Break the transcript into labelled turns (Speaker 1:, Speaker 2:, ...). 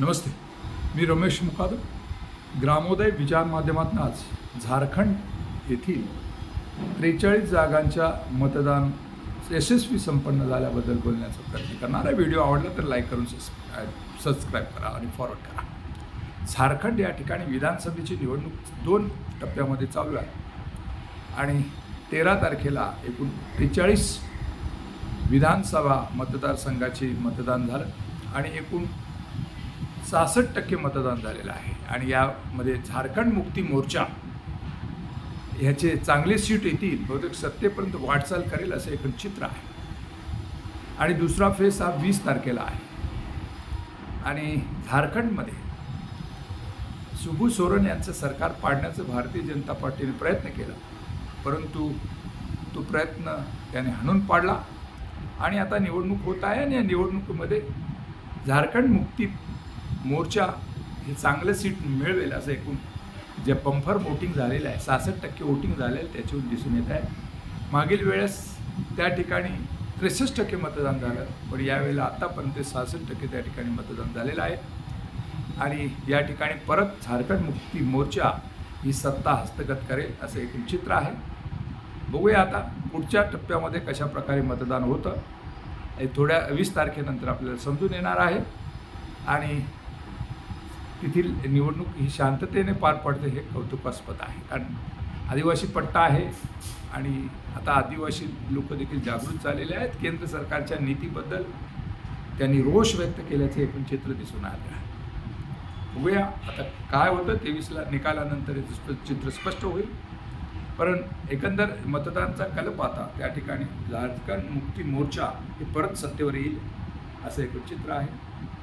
Speaker 1: नमस्ते मी रमेश मुकादम ग्रामोदय विचार माध्यमातून आज झारखंड येथील त्रेचाळीस जागांच्या मतदान यशस्वी संपन्न झाल्याबद्दल बोलण्याचा प्रयत्न करणार आहे. व्हिडिओ आवडला तर लाईक करून सबस्क्राईब सबस्क्राईब करा आणि फॉरवर्ड करा. झारखंड या ठिकाणी विधानसभेची निवडणूक दोन टप्प्यामध्ये चालू आहे. आणि तेरा तारखेला एकूण त्रेचाळीस विधानसभा मतदारसंघाचे मतदान झालं. आणि एकूण सहासष्ट टक्के मतदान झालेलं आहे. आणि यामध्ये झारखंड मुक्ती मोर्चा ह्याचे चांगले सीट येतील बहुतेक सत्तेपर्यंत वाटचाल करेल असं एकूण चित्र आहे. आणि दुसरा फेस हा वीस तारखेला आहे. आणि झारखंडमध्ये सुबू सोरेन यांचं सरकार पाडण्याचं भारतीय जनता पार्टीने प्रयत्न केला परंतु तो प्रयत्न त्याने हाणून पाडला. आणि आता निवडणूक होत आहे आणि या निवडणुकीमध्ये झारखंड मुक्ती मोर्चा हे चांगलं सीट मिळवेल असं एकूण जे पंफर वोटिंग झालेलं आहे सहासष्ट टक्के वोटिंग झालेलं त्याच्यावर दिसून येत आहे. मागील वेळेस त्या ठिकाणी त्रेसष्ट टक्के मतदान झालं पण यावेळेला आत्तापर्यंत सहासष्ट टक्के त्या ठिकाणी मतदान झालेलं आहे. आणि या ठिकाणी परत झारखंड मुक्ती मोर्चा ही सत्ता हस्तगत करेल असं एकूण चित्र आहे. बघूया आता पुढच्या टप्प्यामध्ये कशा प्रकारे मतदान होतं. हे थोड्या वीस तारखेनंतर आपल्याला समजून येणार आहे. आणि तेथील निवडणूक ही शांततेने पार पडते हे कौतुकास्पद आहे. कारण आदिवासी पट्टा आहे आणि आता आदिवासी लोक देखील जागृत झालेले आहेत. केंद्र सरकारच्या नीतीबद्दल त्यांनी रोष व्यक्त केल्याचे एकूण चित्र दिसून आले आहे. बघूया आता काय होतं. तेवीसला निकालानंतर हे चित्र स्पष्ट होईल. पण एकंदर मतदानचा कलप आता त्या ठिकाणी झारखंड मुक्ती मोर्चा हे परत सत्तेवर येईल असं एकूण चित्र आहे.